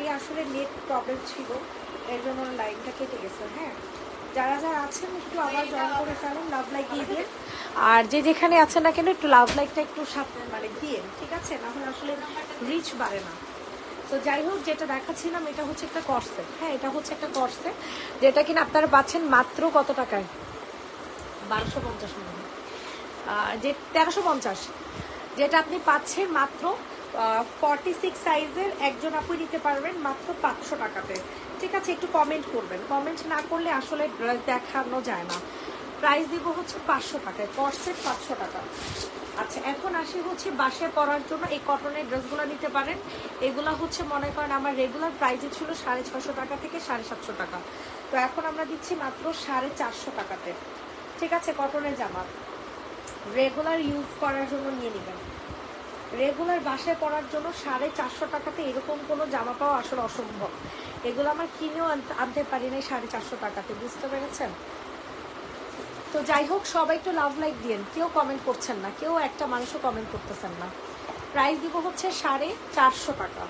Sorry আসলে net problem ছিল। এর জন্য লাইনটা কেটে গেছে হ্যাঁ? যারা যারা আছেন, একটু আবার জয়েন করে ফেলুন লাভ লাইক দিয়ে দিয়ে আর যে যেখানে আছেন না কেন, একটু লাভ লাইকটা একটু সাথে মানে দিয়ে ঠিক আছে? না হলে আসলে রিচ বাড়ে না। তো যাই হোক, যেটা দেখাচ্ছিলাম, এটা হচ্ছে একটা কর্সেট হ্যাঁ? এটা হচ্ছে একটা কর্সেট যেটা কিনা আপনারা পাচ্ছেন মাত্র কত টাকায়? বারোশো পঞ্চাশ মনে হয়। যে তেরোশো পঞ্চাশ, যেটা আপনি পাচ্ছেন মাত্র ফর্টি সিক্স সাইজের একজন আপনি নিতে পারবেন মাত্র পাঁচশো টাকাতে। ঠিক আছে, একটু কমেন্ট করবেন। কমেন্ট না করলে আসলে ড্রেস দেখানো যায় না। প্রাইস দিব হচ্ছে পাঁচশো টাকায় কর্সেট পাঁচশো টাকা। আচ্ছা এখন আসি হচ্ছে বাসে পরার জন্য। এই কটনের ড্রেসগুলো নিতে পারেন। এগুলো হচ্ছে মনে করেন আমার রেগুলার প্রাইসে ছিল সাড়ে ছশো টাকা থেকে সাড়ে সাতশো টাকা। তো এখন আমরা দিচ্ছি মাত্র সাড়ে চারশো টাকাতে। ঠিক আছে কটনের জামা। রেগুলার ইউজ করার জন্য নিয়ে নেবেন। রেগুলার বাসায় পরার জন্য সাড়ে চারশো টাকাতে এরকম কোনো জামা পাওয়া আসলে অসম্ভব। এগুলো আমার কিনেও আনতে- আনতে পারি নাই সাড়ে চারশো টাকাতে, বুঝতে পেরেছেন? তো যাই হোক, সবাই একটু লাভ লাইক দিয়েন। কেউ কমেন্ট করছেন না, কেউ একটা মানুষও কমেন্ট করতেছেন না। প্রাইস দিব হচ্ছে সাড়ে চারশো টাকা।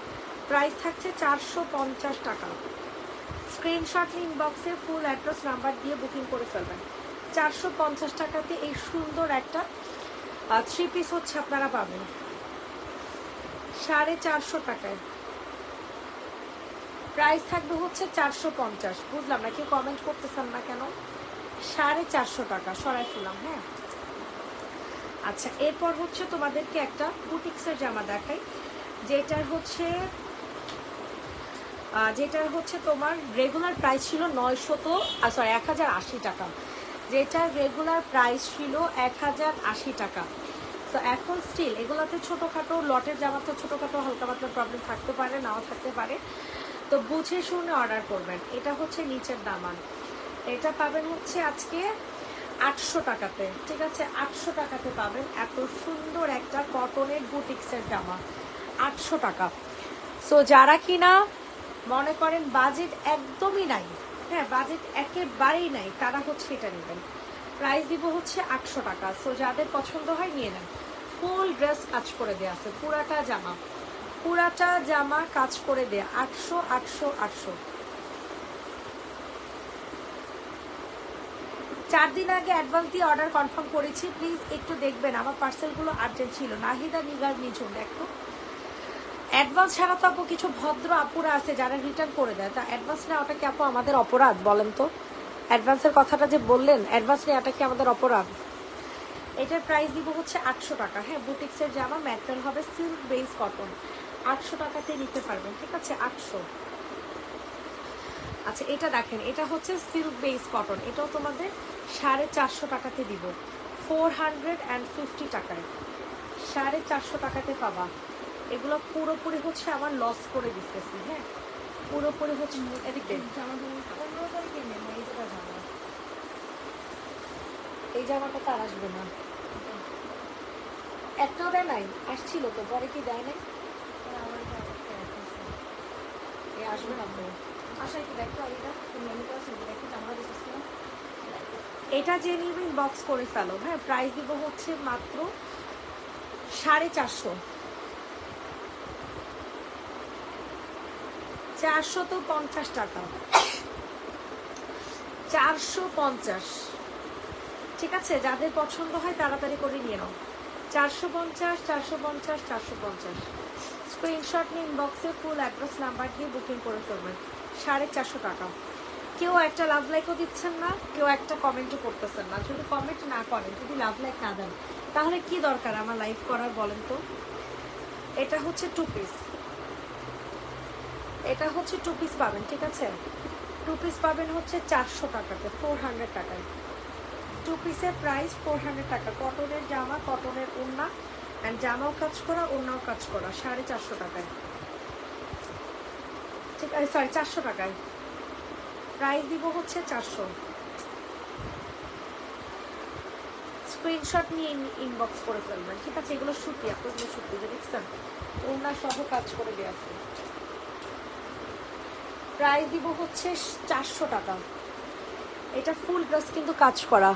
প্রাইস থাকছে চারশো পঞ্চাশ টাকা। স্ক্রিনশট ইনবক্সে ফুল অ্যাড্রেস নাম্বার দিয়ে বুকিং করে ফেলবেন। চারশো পঞ্চাশ টাকাতে এই সুন্দর একটা থ্রি পিস হচ্ছে আপনারা পাবেন। সাড়ে চারশো টাকায়। প্রাইস থাকবে হচ্ছে চারশো পঞ্চাশ। বুঝলাম না, কেউ কমেন্ট করতেছেন না কেন? সাড়ে চারশো টাকা, সরাই ফেলাম হ্যাঁ? আচ্ছা এরপর হচ্ছে তোমাদেরকে একটা বুটিক্সের জামা দেখাই, যেটার হচ্ছে যেটার হচ্ছে তোমার রেগুলার প্রাইস ছিল নয়শত সরি এক হাজার আশি টাকা। যেটার রেগুলার প্রাইস ছিল এক হাজার আশি টাকা। তো এখন স্টিল এগুলোতে ছোটোখাটো, লটের জামা তো ছোটোখাটো, হালকা পাতলা প্রবলেম থাকতে পারে, নাও থাকতে পারে। তো বুঝে শুনে অর্ডার করবেন। এটা হচ্ছে নিচের দামান। এটা পাবেন হচ্ছে আজকে আটশো টাকাতে, ঠিক আছে? আটশো টাকাতে পাবেন এত সুন্দর একটা কটনের বুটিক্সের জামা। আটশো টাকা। সো যারা কিনা মনে করেন বাজেট একদমই নাই হ্যাঁ বাজেট একেবারেই নাই, তারা হচ্ছে এটা নেবেন। প্রাইস দিব হচ্ছে আটশো টাকা। সো যাদের পছন্দ হয় নিয়ে নেন। ফুল ড্রেস কাজ করে দেওয়া আছে। পুরাটা জামা। পুরাটা জামা কাজ করে দেয়া। আটশো আটশো আটশো। চার দিন আগে অ্যাডভান্স দিয়ে অর্ডার কনফার্ম করেছি। প্লিজ একটু দেখবেন। আমার পার্সেলগুলো আর্জেন্ট ছিল। নাহিদা, নিগার নিঝুম দেখো অ্যাডভান্স ছাড়া তো আপু কিছু ভদ্র আপুরা আছে, যারা রিটার্ন করে দেয়। তা অ্যাডভান্স নেওয়াটা কি আপু আমাদের অপরাধ বলেন তো? অ্যাডভান্সের কথাটা যে বললেন, অ্যাডভান্স নেওয়াটা কি আমাদের অপরাধ? এটার প্রাইস দিব হচ্ছে আটশো টাকা। হ্যাঁ বুটিক্সের জামা, ম্যাটেরিয়াল হবে সিল্ক বেস কটন আটশো টাকাতে নিতে পারবেন, ঠিক আছে? আটশো। আচ্ছা এটা দেখেন, এটা হচ্ছে সিল্ক বেস কটন এটাও তোমাদের সাড়ে চারশো টাকাতে দিব। ফোর হান্ড্রেড অ্যান্ড ফিফটি টাকায়। সাড়ে চারশো টাকাতে পাবা। এগুলো পুরোপুরি হচ্ছে আমার লস করে দিতেছি হ্যাঁ? পুরোপুরি হচ্ছে এদিকে। পনেরো তারিখে নেন এই জামা। এই জামাটা তো আর আসবে না। একটাও দেয় নাই আসছিল তো পরে কি দেয় নাই? এ আসবে না তো। আশা কি দেখো এটা? তুমি দেখো জামা কিনা? এটা যে নিবেন বক্স করে ফেলো। হ্যাঁ প্রাইস দিব হচ্ছে মাত্র সাড়ে চারশো। চারশো তো পঞ্চাশ টাকা। চারশো পঞ্চাশ। ঠিক আছে, যাদের পছন্দ হয় তাড়াতাড়ি করে নিয়ে নাও। চারশো পঞ্চাশ চারশো পঞ্চাশ চারশো পঞ্চাশ। স্ক্রিনশট নিয়ে ইনবক্সে ফুল অ্যাড্রেস নাম্বার দিয়ে বুকিং করে ফেলবেন। সাড়ে চারশো টাকা। কেউ একটা লাভ লাইকও দিচ্ছেন না, কেউ একটা কমেন্টও করতেছেন না। যদি কমেন্ট না করেন, যদি লাভ লাইক না দেন, তাহলে কি দরকার আমার লাইভ করার বলেন তো? এটা হচ্ছে টু পিস এটা হচ্ছে টু পিস পাবেন, ঠিক আছে? টু পিস পাবেন হচ্ছে চারশো টাকাতে ফোর হান্ড্রেড টাকায়। টু পিসের প্রাইস ফোর হান্ড্রেড টাকা। কটনের জামা কটনের ওড়না অ্যান্ড জামাও কাজ করা, ওড়নাও কাজ করা, সাড়ে চারশো টাকায়। ঠিক আছে সরি চারশো টাকায়। প্রাইস দিব হচ্ছে চারশো। স্ক্রিনশট নিয়ে ইনবক্স করে ফেলবেন, ঠিক আছে? এগুলো সুতি, আপনাদের সুতি দেখছেন ওনার সহ কাজ করে দিয়ে আছে। প্রাইস দিব হচ্ছে চারশো টাকা। এটা ফুল ড্রেস কিন্তু কাজ করা।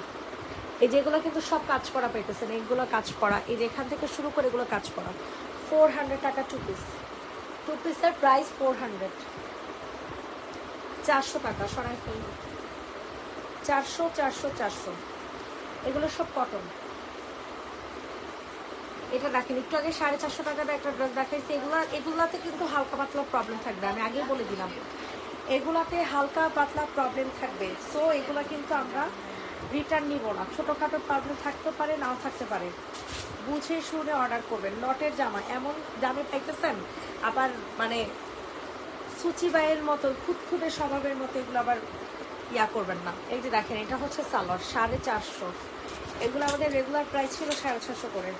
এই যেগুলো কিন্তু সব কাজ করা পেতেছেন, এইগুলো কাজ করা। এই যে এখান থেকে শুরু করে এগুলো কাজ করা। ফোর হান্ড্রেড টাকা টু পিস টু পিসের প্রাইস ফোর হান্ড্রেড চারশো টাকা, সরাই ফেলুন চারশো চারশো চারশো। এগুলো সব কটন এটা দেখেন, একটু আগে সাড়ে চারশো টাকার একটা ড্রেস দেখাইছি। এগুলো এগুলাতে কিন্তু হালকা পাতলা প্রবলেম থাকবে, আমি আগেই বলে দিলাম। এগুলাতে হালকা পাতলা প্রবলেম থাকবে। সো এগুলা কিন্তু আমরা রিটার্ন নিব না। ছোটোখাটো প্রবলেম থাকতে পারে, নাও থাকতে পারে। বুঝে শুনে অর্ডার করবেন। লটের জামা, এমন দামে পাইতেছেন? আবার মানে সুচিবাইয়ের মতো, খুঁতখুঁতে স্বভাবের মতো এগুলো আবার ইয়া করবেন না। এই যে দেখেন, এটা হচ্ছে সালোয়ার, সাড়ে চারশো। এগুলো আমাদের রেগুলার প্রাইস ছিল সাড়ে ছশো করে।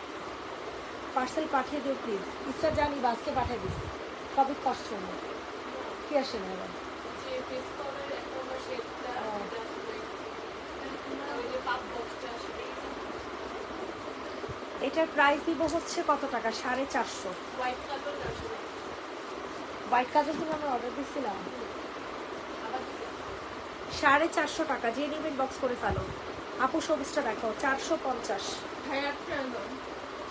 পার্সেল পাঠিয়ে দিও প্লিজ ইচ্ছা জানি বাসকে পাঠিয়ে দিস। কবে কষ্ট নেই কি আসে না এবার যে ফেস কভারের একটা হলো শেডটা ও। এটা আসলে ওই যে পাপ বক্সটা আসলে এটার প্রাইস দিব হচ্ছে কত টাকা? সাড়ে চারশো। হোয়াইট কাজের জন্য আমরা অর্ডার দিচ্ছিলাম সাড়ে চারশো টাকা যে নেবেন বক্স করে ফেলো। আপু সবুজটা দেখো চারশো পঞ্চাশ।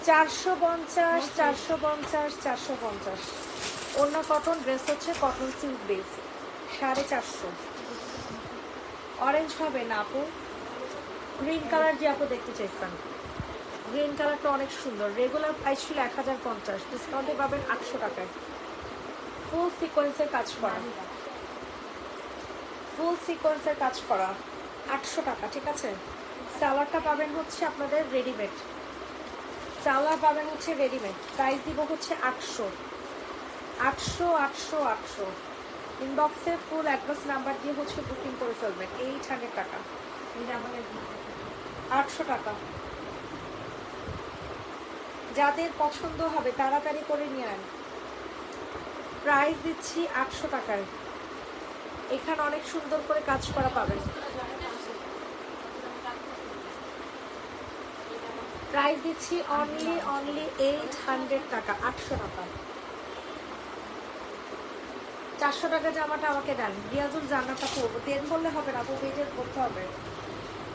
চারশো পঞ্চাশ চারশো পঞ্চাশ চারশো পঞ্চাশ। অন্য কটন ড্রেস হচ্ছে কটন সিল্ক বেস সাড়ে চারশো। অরেঞ্জ হবে না আপু। গ্রিন কালার যে আপু দেখতে চাইছেন। গ্রিন কালারটা অনেক সুন্দর। রেগুলার প্রাইস ছিল এক হাজার পঞ্চাশ। ডিসকাউন্টে পাবেন আটশো টাকায়। ফুল সিকোয়েন্সের কাজ করা। ফুল সিকোয়েন্সের কাজ করা। আটশো টাকা ঠিক আছে? সালোয়ারটা পাবেন হচ্ছে আপনাদের রেডিমেড সালোয়ার পাবেন হচ্ছে রেডিমেড প্রাইস দিব হচ্ছে আটশো। আটশো আটশো আটশো। ইনবক্সে ফুল অ্যাড্রেস নাম্বার দিয়ে হচ্ছে বুকিং করে ফেলবেন। এইট হান্ড্রেড টাকা। আটশো টাকা। যাদের পছন্দ হবে, তাড়াতাড়ি করে নিয়ে আন। প্রাইস দিচ্ছি আটশো টাকায় এখানে অনেক সুন্দর করে কাজ করা পাবেন। প্রাইস দিচ্ছি অনলি অনলি এইট হান্ড্রেড টাকা, আটশো টাকা। চারশো টাকা জামাটা আমাকে দেন। রিয়াজুল জামাটা পরবো। দেন বললে হবে না পেজের করতে হবে।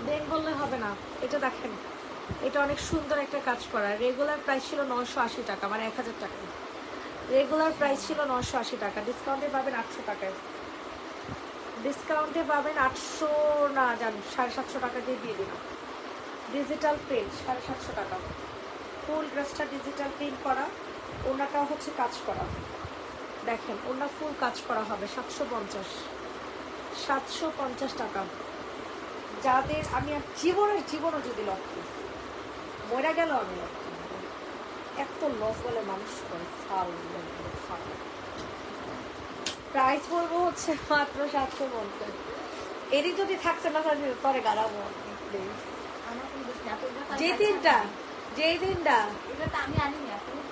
দেন বললে হবে না। এটা দেখেন। এটা অনেক সুন্দর একটা কাজ করা। রেগুলার প্রাইস ছিল নশো আশি টাকা মানে এক হাজার টাকা। রেগুলার প্রাইস ছিল নশো আশি টাকা। ডিসকাউন্টে পাবেন আটশো টাকায়। ডিসকাউন্টে পাবেন আটশো না জান সাড়ে সাতশো টাকা দিয়ে দিয়ে দিলাম। ডিজিটাল প্রিন্ট সাড়ে সাতশো টাকা। ফুল ড্রেসটা ডিজিটাল প্রিন্ট করা। ওনাটাও হচ্ছে কাজ করা। দেখেন ওনার ফুল কাজ করা হবে। সাতশো পঞ্চাশ। সাতশো পঞ্চাশ টাকা। যাদের আমি জীবনের জীবনও যদি লক করি, মরে গেল আমি। এত লস বলে মানুষ করে ফাল ফাল প্রাইস বলব হচ্ছে মাত্র সাতশো পঞ্চাশ। এরই যদি থাকছে না তাহলে পরে গাড়াবো যে দিনটা। যেই দিনটা। এটা তো আমি আনিনি করো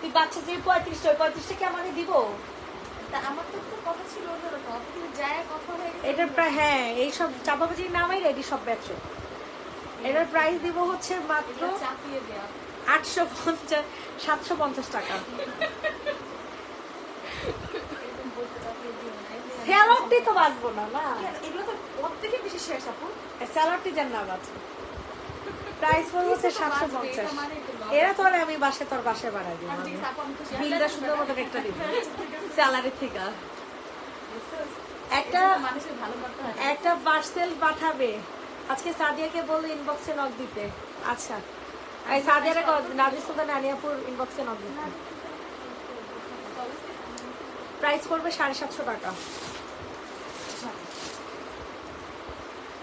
তুই বাচ্চা যে পঁয়ত্রিশটা ওই পঁয়ত্রিশটা কি আমাকে দিব? তা আমার তো কথা ছিল অন্যরকম আপু কিন্তু যায় কথা এটার প্রায় হ্যাঁ এই সব চাপাবাজি নামাই রেডি সব বেচো এটার প্রাইস দিব হচ্ছে মাত্র আটশো পঞ্চাশ সাতশো পঞ্চাশ টাকা। স্যালাডটি তো বাঁচবো না না? এগুলো তো থেকে বেশি শেষ আপু। স্যালাডটি যেন না বাঁচে। প্রাইস পড়বে হচ্ছে সাতশো পঞ্চাশ। তো এরা তোর আমি বাসে তোর বাসে বাড়াই দিব। তো বিলটা সুন্দর মতো একটা দিব। স্যালারি থেকে। একটা মানুষের ভালো একটা পার্সেল পাঠাবে। আজকে সাদিয়াকে বলল ইনবক্সে নক দিতে। আচ্ছা। এই সাদিয়ারে নাজির সুলতান আনিয়াপুর ইনবক্সে নক দিতে। প্রাইস পড়বে সাড়ে সাতশো টাকা।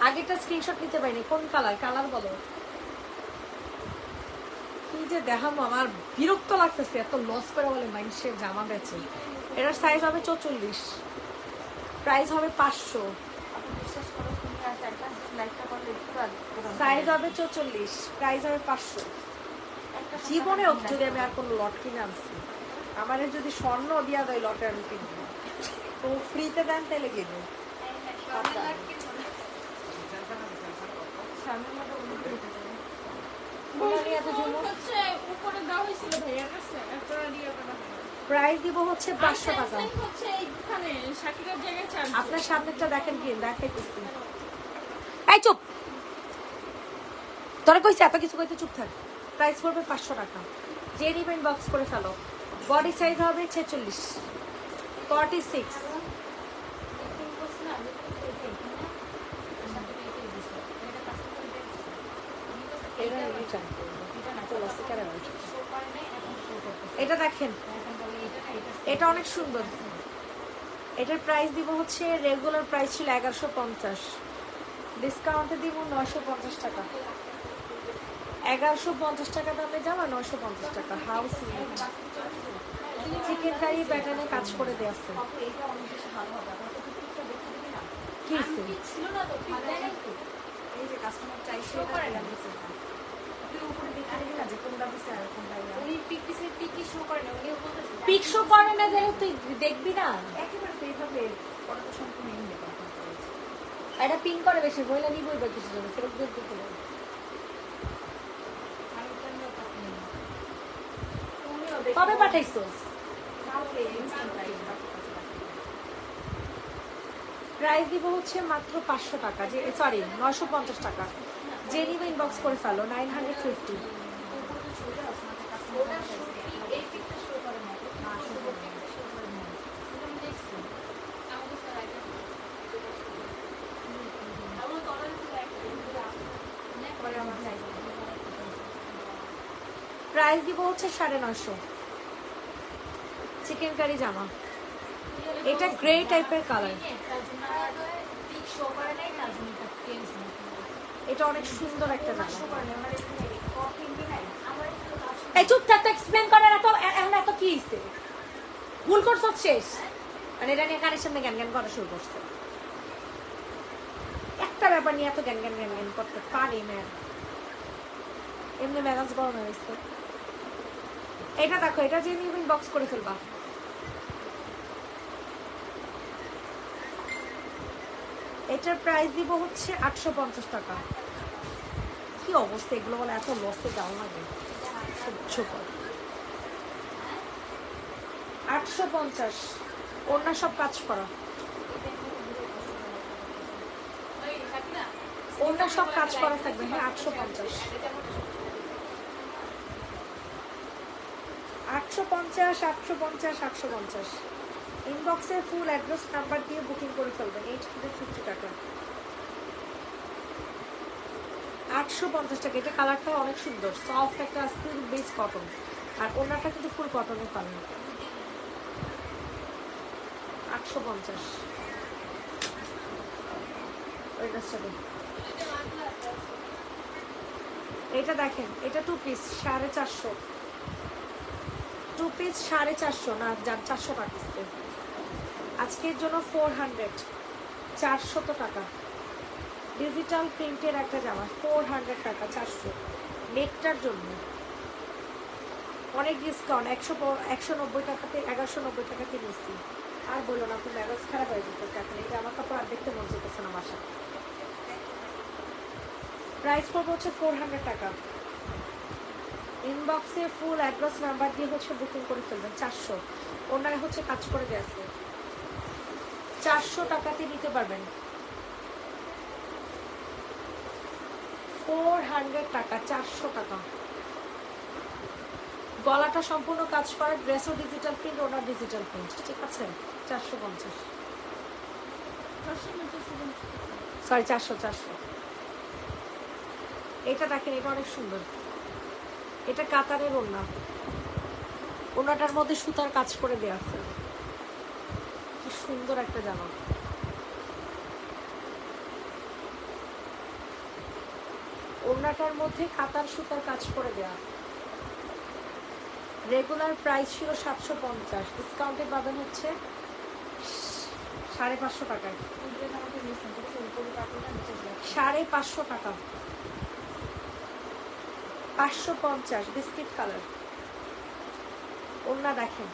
আগেরটা স্ক্রিনশট নিতে পারিনি। কোন কালার কালার বলো। কি যে দেখাবো, আমার বিরক্ত লাগতেছে। এত লস করে বলে মানুষের জামা বেচে। এটার সাইজ হবে চৌচল্লিশ। প্রাইস হবে পাঁচশো। সাইজ হবে চৌচল্লিশ প্রাইস হবে পাঁচশো। একটা জীবনে যদি আমি আর কোনো লট কিনে আনছি আমার যদি স্বর্ণ দিয়া দেয় লটে আমি কিনবো। তো ফ্রিতে দেন তাহলে কিনবো। প্রাইস দিব হচ্ছে পাঁচশো টাকা। চার্জ আপনার সামনেরটা দেখেন কি? দেখাইতেছি এই চুপ তোরা কইছে, এত কিছু কইতে চুপ থাক। প্রাইস পড়বে পাঁচশো টাকা। যে নিবেন বক্স করে ফেলো। বডি সাইজ হবে ছেচল্লিশ। ফর্টি সিক্স এটা দেখেন। এটা অনেক সুন্দর। এটার প্রাইস দিব হচ্ছে রেগুলার প্রাইস ছিল এগারোশো পঞ্চাশ। ডিসকাউন্টে দিব নয়শো পঞ্চাশ টাকা। এগারোশো পঞ্চাশ টাকা দামে জামা, নয়শো পঞ্চাশ টাকা। হাউস চিকেন কারি কাজ করে দিয়ে আসছে কি ছিল না তো ঠিক দেয় নাই তো এই যে কাস্টমার চাইছে করে না। তুই দেখবি না? একেবারে এটা পিং করে বেশি মহিলা নিবই বা কিছু জন্য হবে। আমি তো এমনিও কথা নেই। উনিও দেখে কবে পাঠাইছো। প্রাইস দিব হচ্ছে মাত্র পাঁচশো টাকা যে সরি নয়শো পঞ্চাশ টাকা। যে নিবে ইনবক্স করে ফেলো নাইন হান্ড্রেড ফিফটি। প্রাইস দিব হচ্ছে সাড়ে নয়শো। চিকেন কারি জামা এটা গ্রে টাইপের কালার এটা অনেক সুন্দর একটা এই চুপ থাকতে এক্সপ্লেন করার এত এখন এত কি ভুল করছ শেষ। মানে এটা নিয়ে কারের সামনে জ্ঞান জ্ঞান করা শুরু করছে। একটা ব্যাপার নিয়ে এত জ্ঞান জ্ঞান জ্ঞান জ্ঞান করতে পারি ম্যাম এমনি ম্যানেজ গরম হয়েছে এটা দেখো, এটা যে নিয়ে বক্স করে ফেলবা। এটার প্রাইস দিব হচ্ছে আটশো পঞ্চাশ টাকা। কি অবস্থা, এগুলো বলে এত লসে যাওয়া লাগে। সহ্য কর। আটশো পঞ্চাশ অন্য সব কাজ করা। না অন্য সব কাজ করা থাকবে হ্যাঁ আটশো পঞ্চাশ। আটশো পঞ্চাশ আটশো পঞ্চাশ আটশো পঞ্চাশ। ইনবক্সে ফুল অ্যাড্রেস নাম্বার দিয়ে বুকিং করে ফেলবেন। এইট হান্ড্রেড ফিফটি টাকা। আটশো পঞ্চাশ টাকা। এটা কালারটা অনেক সুন্দর। সফট একটা সিল্ক বেস কটন আর ওনারটা কিন্তু ফুল কটনের পাবেন আটশো পঞ্চাশ। এটা দেখেন, এটা টু পিস সাড়ে চারশো। টু পিস সাড়ে চারশো না চারশো কাটছে আজকের জন্য ফোর হান্ড্রেড চারশত টাকা। ডিজিটাল প্রিন্টের একটা জামা ফোর হান্ড্রেড টাকা, চারশো। নেটটার জন্য। অনেক ডিসকাউন্ট একশো একশো নব্বই টাকাতে এগারোশো নব্বই টাকাতে নিচ্ছি আর বলো না তুমি ম্যারেজ খারাপ হয়ে যেতেছে এখন এটা জামা কাপড় আর দেখতে মন যেতেছে না বাসা প্রাইস পড়বে হচ্ছে ফোর হান্ড্রেড টাকা। ইনবক্সে ফুল অ্যাড্রেস নাম্বার দিয়ে হচ্ছে বুকিং করে ফেলবেন, চারশো। ওনারা হচ্ছে কাজ করে দিয়েছে চারশো টাকাতে নিতে পারবেন। ফোর হান্ড্রেড টাকা, চারশো টাকা। গলাটা সম্পূর্ণ কাজ করা ড্রেসও ডিজিটাল প্রিন্ট ওনার ডিজিটাল প্রিন্ট ঠিক আছে? চারশো পঞ্চাশ। সরি চারশো চারশো। এটা দেখেন, এটা অনেক সুন্দর। এটা কাতারের ওড়না। ওড়নাটার মধ্যে সুতার কাজ করে দেওয়া আছে। সুন্দর একটা জামা। ওড়নাটার মধ্যে কাতার সুতার কাজ করে দেওয়া রেগুলার প্রাইস ছিল সাতশো পঞ্চাশ। ডিসকাউন্টে পাবেন হচ্ছে সাড়ে পাঁচশো টাকায়। সাড়ে পাঁচশো টাকা। পাঁচশো পঞ্চাশ। বিস্কিট কালার ওনা দেখেন।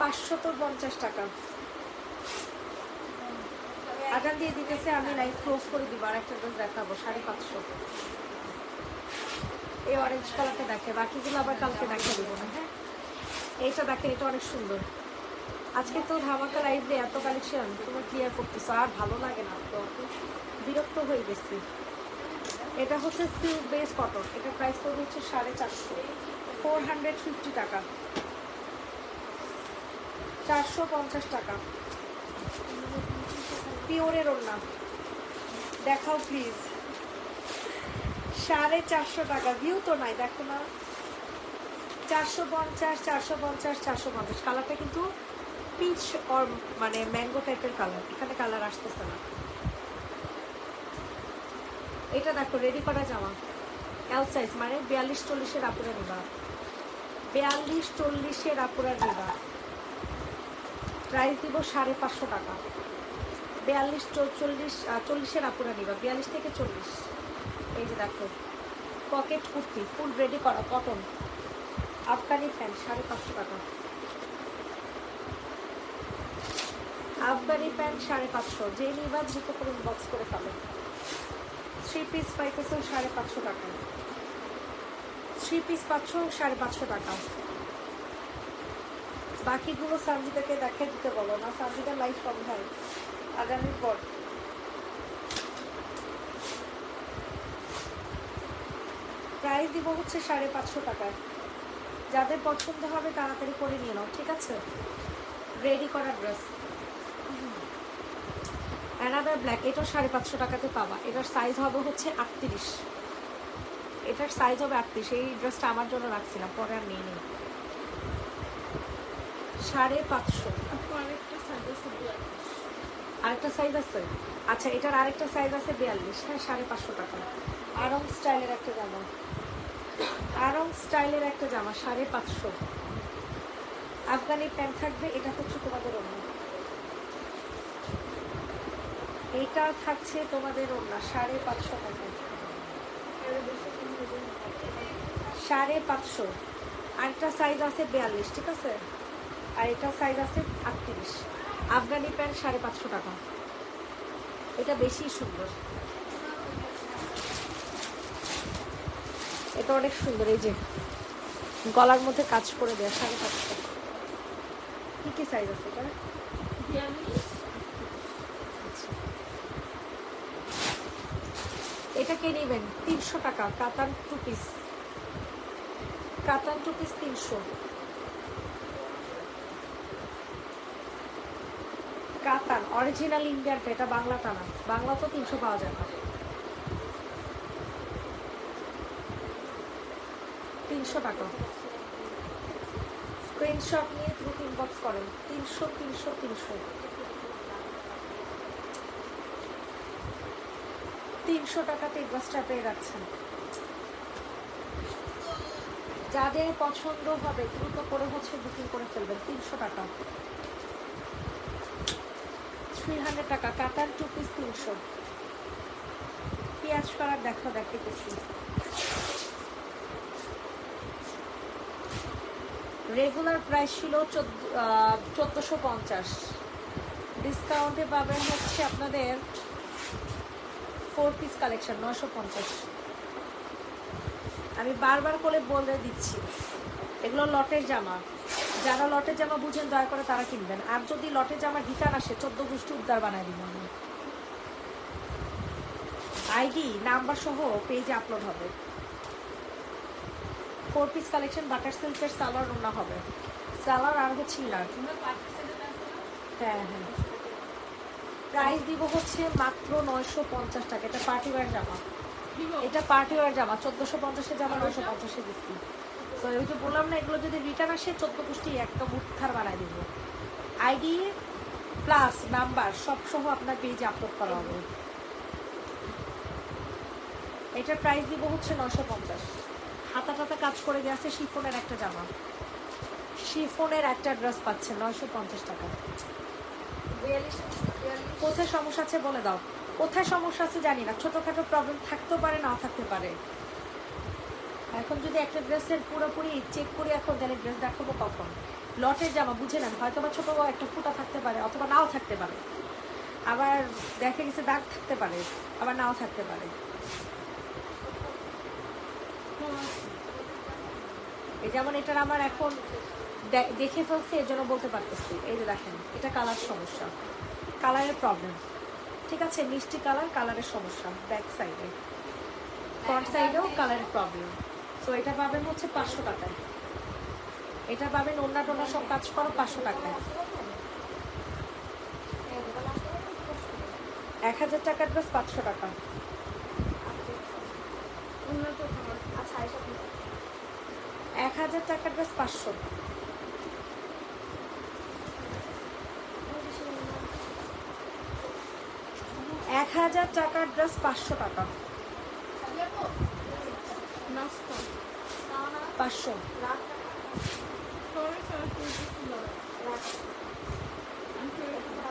পাঁচশো তো পঞ্চাশ টাকা। আগান দিয়ে দিতেছে, আমি লাইভ ক্লোজ করে দিব, আর একটা ড্রেস দেখাবো, সাড়ে পাঁচশো। এই অরেঞ্জ কালারটা দেখে, বাকিগুলো আবার কালকে দেখা দিব না হ্যাঁ? এইটা দেখেন এটা অনেক সুন্দর। আজকে তো ধামাকা লাইভ দিয়ে এত কালেকশন তোমার ক্লিয়ার করতেছো, আর ভালো লাগে না, তো বিরক্ত হয়ে গেছি। এটা হচ্ছে সিল্ক বেস কটন এটা প্রাইস পড়বে হচ্ছে সাড়ে চারশো ফোর হান্ড্রেড ফিফটি টাকা। চারশো পঞ্চাশ টাকা। পিওরের ওড়না। দেখাও প্লিজ সাড়ে চারশো টাকা। ভিউ তো নাই, দেখো না। চারশো পঞ্চাশ চারশো পঞ্চাশ চারশো পঞ্চাশ। কালারটা কিন্তু পিচ অর মানে ম্যাঙ্গো টাইপের কালার এখানে কালার আসতেছে না। এটা দেখো রেডি করা জামা। এল সাইজ মানে বিয়াল্লিশ চল্লিশের আপুরা নিবা। বিয়াল্লিশ চল্লিশের আপুরা নিবা। প্রাইস দিব সাড়ে পাঁচশো টাকা। বিয়াল্লিশ, চল্লিশ চল্লিশের আপুরা নিবা। বিয়াল্লিশ থেকে চল্লিশ। এই যে দেখো পকেট কুর্তি ফুল রেডি করা কটন আফগানি প্যান্ট সাড়ে পাঁচশো টাকা। আফগানি প্যান্ট সাড়ে পাঁচশো। যে নিবা, দ্রুত করে বক্স করে ফেলো থ্রি পিস পাইতেছে সাড়ে পাঁচশো টাকা। থ্রি পিস পাঁচশো সাড়ে পাঁচশো টাকা। বাকিগুলো সানজিদাকে দেখে দিতে বলো না, সানজিদার লাইফ কম হয়? আগামীর পর। প্রাইস দিব হচ্ছে সাড়ে পাঁচশো টাকায়। যাদের পছন্দ হবে তাড়াতাড়ি করে নিয়ে নাও, ঠিক আছে? রেডি করা ড্রেস অ্যানাদার ব্ল্যাক এটাও সাড়ে পাঁচশো টাকাতে পাবা। এটার সাইজ হবে হচ্ছে আটত্রিশ। এটার সাইজ হবে আটত্রিশ। এই ড্রেসটা আমার জন্য রাখছিলাম, পরে আর নিয়ে নিই। সাড়ে পাঁচশো। আরেকটা সাইজ আছে আরেকটা সাইজ আছে? আচ্ছা এটার আরেকটা সাইজ আছে বিয়াল্লিশ হ্যাঁ সাড়ে পাঁচশো টাকা। আরং স্টাইলের একটা জামা। আরং স্টাইলের একটা জামা সাড়ে পাঁচশো। আফগানি প্যান্ট থাকবে এটা হচ্ছে তোমাদের অন্য এটা থাকছে তোমাদের অন্য সাড়ে পাঁচশো টাকা। সাড়ে পাঁচশো। আরেকটা সাইজ আছে বিয়াল্লিশ ঠিক আছে? আর এটা সাইজ আছে আটত্রিশ। আফগানি প্যান্ট সাড়ে পাঁচশো টাকা। এটা বেশি সুন্দর। এটা অনেক সুন্দর, এই যে গলার মধ্যে কাজ করে দেয় সাড়ে পাঁচশো। কী কী সাইজ আছে আচ্ছা। এটা কে নেবেন? তিনশো টাকা, কাতান টু পিস কাতান টু পিস তিনশো কাতান অরিজিনাল ইন্ডিয়ানটা এটা বাংলাটা না। বাংলা তো তিনশো পাওয়া যায় না। তিনশো টাকা। স্ক্রিনশট নিয়ে দ্রুত ইনবক্স করেন। তিনশো তিনশো তিনশো। তিনশো টাকাতে ড্রেসটা পেয়ে যাচ্ছেন। যাদের পছন্দ হবে, দ্রুত করে হচ্ছে বুকিং করে ফেলবেন। তিনশো টাকা। থ্রি হান্ড্রেড টাকা কাতার টু পিস তিনশো। পেঁয়াজ কালার দেখো দেখতেছি রেগুলার প্রাইস ছিল চোদ্দোশো পঞ্চাশ। ডিসকাউন্টে পাবেন হচ্ছে আপনাদের ফোর পিস কালেকশন নশো পঞ্চাশ। আমি বারবার করে বলে দিচ্ছি, এগুলো লটের জামা। যারা লটের জামা বুঝেন দয়া করে তারা কিনবেন। আর যদি লটের জামা রিটার্ন আসে চোদ্দ গোষ্ঠী উদ্ধার বানায় দিব আইডি নাম্বার সহ পেজে আপলোড হবে। ফোর পিস কালেকশন বাটার সিল্কের সালোয়ার ওনা হবে। সালোয়ার আর হচ্ছে ইনার হ্যাঁ হ্যাঁ। প্রাইস দিব হচ্ছে মাত্র নয়শো পঞ্চাশ টাকা। এটা পার্টি ওয়ার জামা। এটা পার্টি ওয়ার জামা। চোদ্দোশো পঞ্চাশের জামা নয়শো পঞ্চাশে দিচ্ছি। তো ওই যে বললাম না, এগুলো যদি রিটার্ন আসে, চোদ্দ পুষ্টি একটা উদ্ধার বানায় দিব। আইডি প্লাস নাম্বার সব সহ আপনার পেজে আপলোড করা হবে। এটার প্রাইস দিব হচ্ছে নশো পঞ্চাশ। হাতা টাতা কাজ করে আছে শিফনের একটা জামা। শিফনের একটা ড্রেস পাচ্ছে নয়শো পঞ্চাশ টাকা। কোথায় সমস্যা আছে বলে দাও। কোথায় সমস্যা আছে জানি না। ছোটোখাটো প্রবলেম থাকতেও পারে, না থাকতে পারে। এখন যদি একটা ড্রেসের পুরোপুরি চেক করে এখন, তাহলে ড্রেস দেখাবো কখন? লটের জামা বুঝে নেন হয়তো বা ছোটো একটা ফুটা থাকতে পারে, অথবা নাও থাকতে পারে। আবার দেখা গেছে দাগ থাকতে পারে, আবার নাও থাকতে পারে। এই যেমন এটার আমার এখন দেখে ফেলছি, এর জন্য বলতে পারতেছি। এই যে দেখেন, এটা কালার সমস্যা। কালারের প্রবলেম ঠিক আছে, মিষ্টি কালার কালারের সমস্যা ব্যাক সাইডে ফ্রন্ট সাইডেও কালারের প্রবলেম সো এটা পাবেন হচ্ছে পাঁচশো টাকায়। এটা পাবেন অন্য টোনা সব কাজ করো পাঁচশো টাকায়। এক হাজার টাকার ড্রেস পাঁচশো টাকা। এক হাজার টাকার ড্রেস পাঁচশো। এক হাজার টাকার ড্রেস পাঁচশো টাকা। পাঁচশো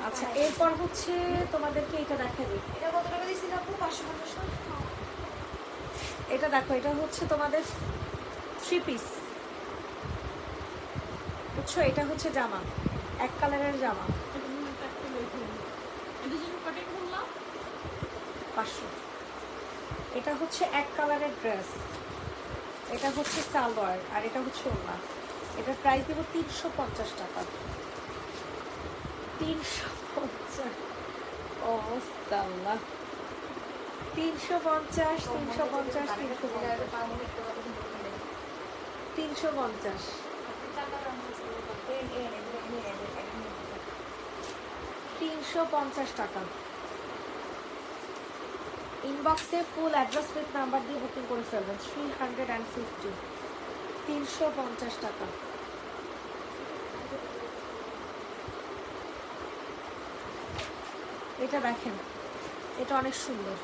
আচ্ছা এরপর হচ্ছে তোমাদেরকে এটা দেখা দিই এটা কত টাকা দিয়েছিল আপু? পাঁচশো পঞ্চাশ এটা দেখো এটা হচ্ছে তোমাদের থ্রি পিস বুঝছ? এটা হচ্ছে জামা। এক কালারের জামা। পাঁচশো। এটা হচ্ছে এক কালারের ড্রেস এটা হচ্ছে সালোয়ার আর এটা হচ্ছে ওনা এটার প্রাইস দেবো তিনশো পঞ্চাশ টাকা। তিনশো পঞ্চাশ। অবস্থা। তিনশো পঞ্চাশ তিনশো পঞ্চাশ, তিনশো তিনশো পঞ্চাশ। তিনশো পঞ্চাশ টাকা। ইনবক্সে ফুল অ্যাড্রেস উইথ নাম্বার দিয়ে বুকিং করে ফেলবেন। থ্রি হান্ড্রেড অ্যান্ড ফিফটি তিনশো পঞ্চাশ টাকা। এটা দেখেন, এটা অনেক সুন্দর।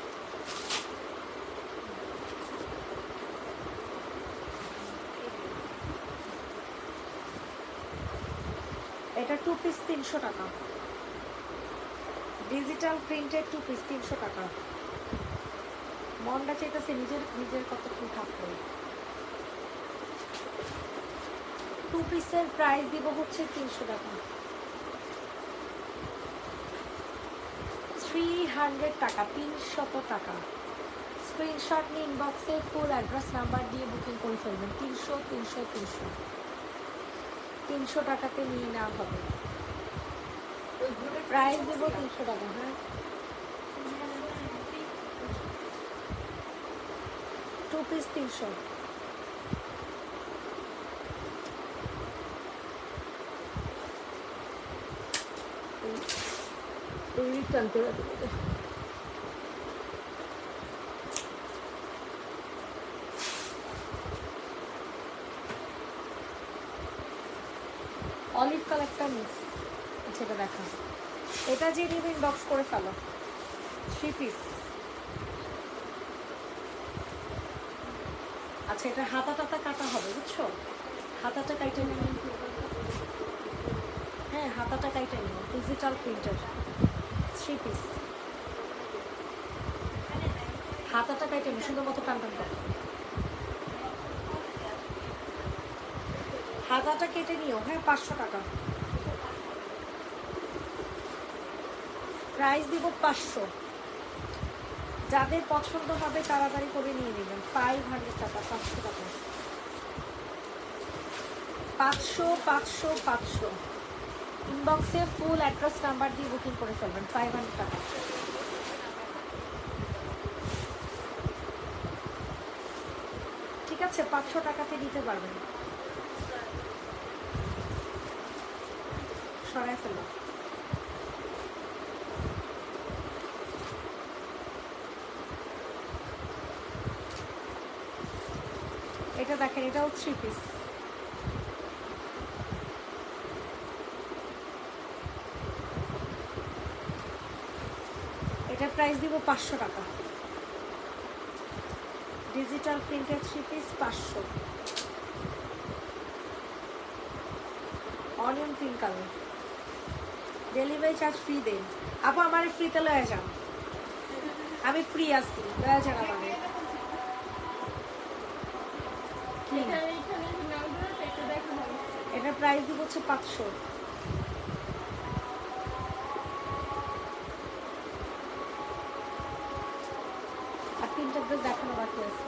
এটা টু পিস তিনশো টাকা। ডিজিটাল প্রিন্টেড টু পিস তিনশো টাকা। মনটা চাইতেছে নিজের নিজের কতক্ষণ থাকবে টু পিসের প্রাইস দিব হচ্ছে তিনশো টাকা। থ্রি হান্ড্রেড টাকা তিনশত টাকা। স্ক্রিনশট নিয়ে ইনবক্সে ফুল অ্যাড্রেস নাম্বার দিয়ে বুকিং করে ফেলবেন। তিনশো তিনশো তিনশো। তিনশো টাকাতে নিয়ে নেওয়া হবে। প্রাইস দেবো তিনশো টাকা হ্যাঁ। টু পিস তিনশো রিটার্ন করে অলিভ কালারটা মিস সেটা দেখা। এটা যে নিবে বক্স করে ফেলো থ্রি পিস আচ্ছা এটা হাতা টাতা কাটা হবে, বুঝছ? হাতাটা কাইটে নেবে হ্যাঁ হাতাটা কাইটে নেব ডিজিটাল প্রিন্টার থ্রি পিস হাতাটা কাইটে নেব সুন্দর মতো টান টান হাতাটা কেটে নিও হ্যাঁ পাঁচশো টাকা। প্রাইস দিব পাঁচশো। যাদের পছন্দ হবে তাড়াতাড়ি করে নিয়ে নেবেন। ফাইভ হান্ড্রেড টাকা, পাঁচশো টাকা। পাঁচশো পাঁচশো পাঁচশো। ইনবক্সে ফুল অ্যাড্রেস নাম্বার দিয়ে বুকিং করে ফেলবেন ফাইভ হান্ড্রেড টাকা। ঠিক আছে, পাঁচশো টাকাতে দিতে পারবেন। সরাই ফেলো এটা দেখেন, এটাও থ্রি পিস এটার প্রাইস দিব পাঁচশো টাকা। ডিজিটাল প্রিন্টেড থ্রি পিস পাঁচশো। Onion pink colour delivery charge free দেন। আপু, আমার ফ্রিতে লয়ে যান। আমি ফ্রি আছি, লয়ে যান আমার কি এটা এইখানে নাম্বার এটা দেখানো এটার প্রাইস দিব হচ্ছে পাঁচশো। আর তিনটা ড্রেস দেখানো বাকি আছে।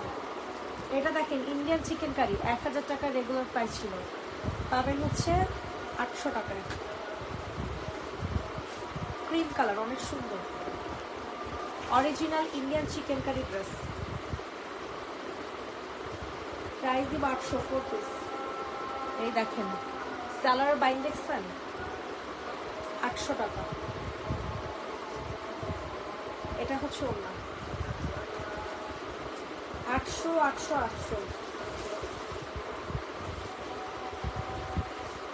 এটা দেখেন ইন্ডিয়ান চিকেন কারি এক হাজার টাকা রেগুলার প্রাইস ছিল। পাবেন হচ্ছে আটশো টাকায় ক্রিম কালার অনেক সুন্দর। Original Indian chikankari dress price দিব আটশো ফোর পিস এই দেখেন। স্যালার বাইন দেখছেন? আটশো টাকা। এটা হচ্ছে ওনা আটশো আটশো আটশো।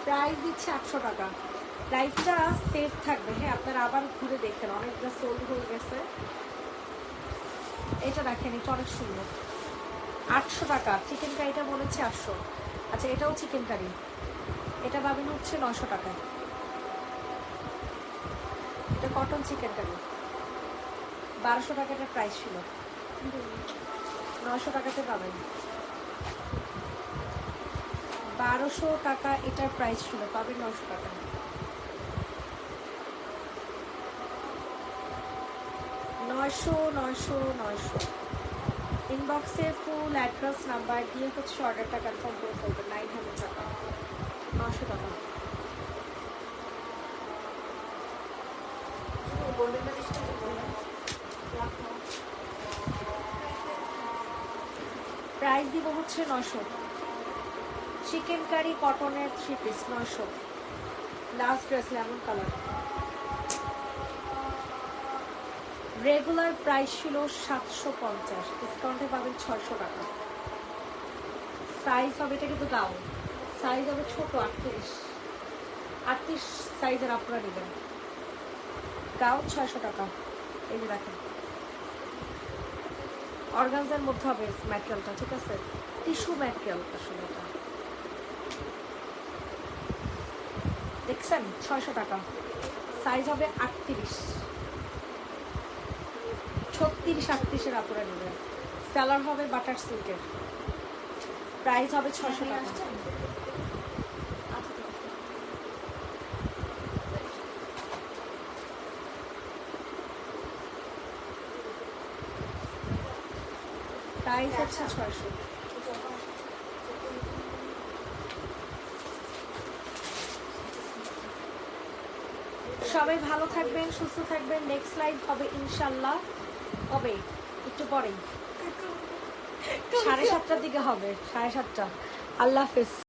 প্রাইস দিচ্ছে আটশো টাকা। প্রাইসটা সেফ থাকবে। হ্যাঁ আপনারা আবার ঘুরে দেখেন। অনেকটা সোল্ড হয়ে গেছে। এটা দেখেন, এটা অনেক সুন্দর। আটশো টাকা। চিকেন কারিটা বলেছে আটশো। আচ্ছা এটাও চিকেন কারি এটা পাবেন হচ্ছে নশো টাকায়। এটা কটন চিকেন কারি বারোশো টাকা এটার প্রাইস ছিল। নশো টাকাতে পাবেন। বারোশো টাকা এটার প্রাইস ছিল, পাবেন নশো টাকা। নয়শো নয়শো নয়শো। ইনবক্সে ফুল অ্যাড্রেস নাম্বার দিয়ে হচ্ছে অর্ডারটা কনফার্ম করে ফেলবেন নাইন হান্ড্রেড টাকা। নশো টাকা। প্রাইস দিব হচ্ছে নশো চিকেন কারি কটনের থ্রি পিস নশো last dress lemon colour regular price ছিল সাতশো পঞ্চাশ। ডিসকাউন্টে পাবেন ছয়শো টাকা। সাইজ হবে এটা কিন্তু গাউন সাইজ হবে ছোট, আটত্রিশ। আটত্রিশ সাইজের আপনারা নেবেন গাও ছয়শো টাকা। এই যে দেখেন। অর্গানজার মধ্যে হবে ম্যাটেরিয়ালটা, ঠিক আছে? টিস্যু ম্যাটেরিয়াল আসলে দেখছেন? ছয়শো টাকা। সাইজ হবে আটত্রিশ। ছত্রিশ, আটত্রিশের আপনারা নেবেন স্যালার হবে বাটার সিল্কের প্রাইস হবে ছয়শো টাকা। হচ্ছে ছয়শো সবাই ভালো থাকবেন সুস্থ থাকবেন। নেক্সট লাইভ হবে ইনশাল্লাহ হবে একটু পরেই। সাড়ে সাতটার দিকে হবে সাড়ে সাতটা। আল্লাহ হাফেজ।